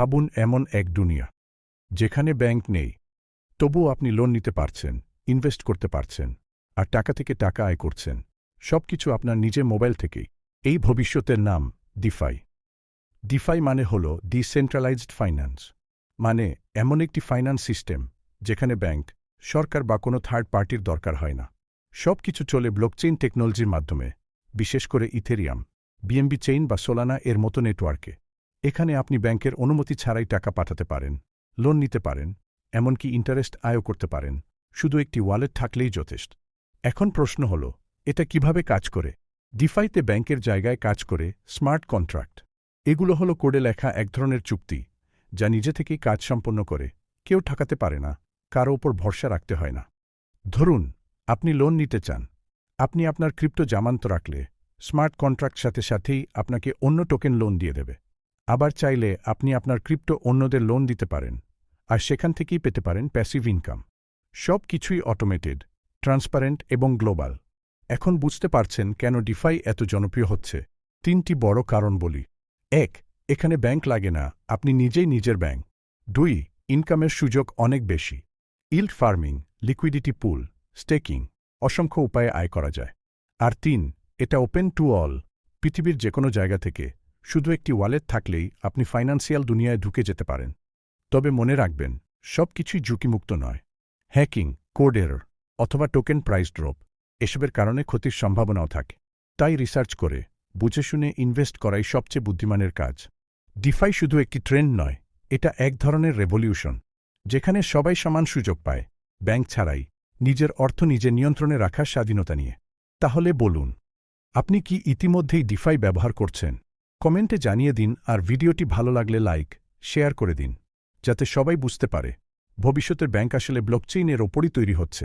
ভাবুন এমন এক দুনিয়া, যেখানে ব্যাংক নেই। তবুও আপনি লোন নিতে পারছেন, ইনভেস্ট করতে পারছেন, আর টাকা থেকে টাকা আয় করছেন। সবকিছু আপনার নিজের মোবাইল থেকেই। এই ভবিষ্যতের নাম ডিফাই। ডিফাই মানে হল ডিসেন্ট্রালাইজড ফাইন্যান্স মানে এমন একটি ফাইন্যান্স সিস্টেম যেখানে ব্যাংক, সরকার বা কোনো থার্ড পার্টির দরকার হয় না। সব কিছু চলে ব্লকচেইন টেকনোলজির মাধ্যমে, বিশেষ করে ইথেরিয়াম, বিএমবি চেইন বা সোলানা এর মতো নেটওয়ার্কে। এখানে আপনি ব্যাংকের অনুমতি ছাড়াই টাকা পাঠাতে পারেন, লোন নিতে পারেন, এমনকি ইন্টারেস্ট আয়ও করতে পারেন। শুধু একটি ওয়ালেট থাকলেই যথেষ্ট। এখন প্রশ্ন হল, এটা কীভাবে কাজ করে? ডিফাইতে ব্যাংকের জায়গায় কাজ করে স্মার্ট কন্ট্রাক্ট। এগুলো হলো কোডে লেখা এক ধরনের চুক্তি, যা নিজে থেকেই কাজ সম্পন্ন করে। কেউ ঠকাতে পারে না, কারও ওপর ভরসা রাখতে হয় না। ধরুন, আপনি লোন নিতে চান। আপনি আপনার ক্রিপ্টো জামানত রাখলে, স্মার্ট কন্ট্রাক্ট সাথে সাথেই আপনাকে অন্য টোকেন লোন দিয়ে দেবে। আবার চাইলে আপনি আপনার ক্রিপ্টো অন্যদের লোন দিতে পারেন, আর সেখান থেকেই পেতে পারেন প্যাসিভ ইনকাম সব কিছুই অটোমেটেড ট্রান্সপারেন্ট এবং গ্লোবাল এখন বুঝতে পারছেন কেন ডিফাই এত জনপ্রিয় হচ্ছে? তিনটি বড় কারণ বলি। এক, এখানে ব্যাংক লাগে না, আপনি নিজেই নিজের ব্যাংক দুই ইনকামের সুযোগ অনেক বেশি। Yield farming liquidity pool staking অসংখ্য উপায়ে আয় করা যায়। আর তিন, এটা ওপেন টু অল পৃথিবীর যে কোনো জায়গা থেকে। শুধু একটি ওয়ালেট থাকলেই আপনি ফাইন্যান্সিয়াল দুনিয়ায় ঢুকে যেতে পারেন। তবে মনে রাখবেন সব কিছুই ঝুঁকিমুক্ত নয়। হ্যাকিং, কোড এরর, অথবা টোকেন প্রাইস ড্রপ, এসবের কারণে ক্ষতির সম্ভাবনাও থাকে। তাই রিসার্চ করে, বুঝে শুনে ইনভেস্ট করাই সবচেয়ে বুদ্ধিমানের কাজ। ডিফাই শুধু একটি ট্রেন্ড নয়, এটা এক ধরনের রেভলিউশন, যেখানে সবাই সমান সুযোগ পায়, ব্যাংক ছাড়াই, নিজের অর্থ নিজের নিয়ন্ত্রণে রাখার স্বাধীনতা নিয়ে। তাহলে বলুন, আপনি কি ইতিমধ্যেই ডিফাই ব্যবহার করছেন? কমেন্টে জানিয়ে দিন আর ভিডিওটি ভালো লাগলে লাইক, শেয়ার করে দিন, যাতে সবাই বুঝতে পারে। ভবিষ্যতের ব্যাংক আসলে ব্লকচেইনের ওপরই তৈরি হচ্ছে।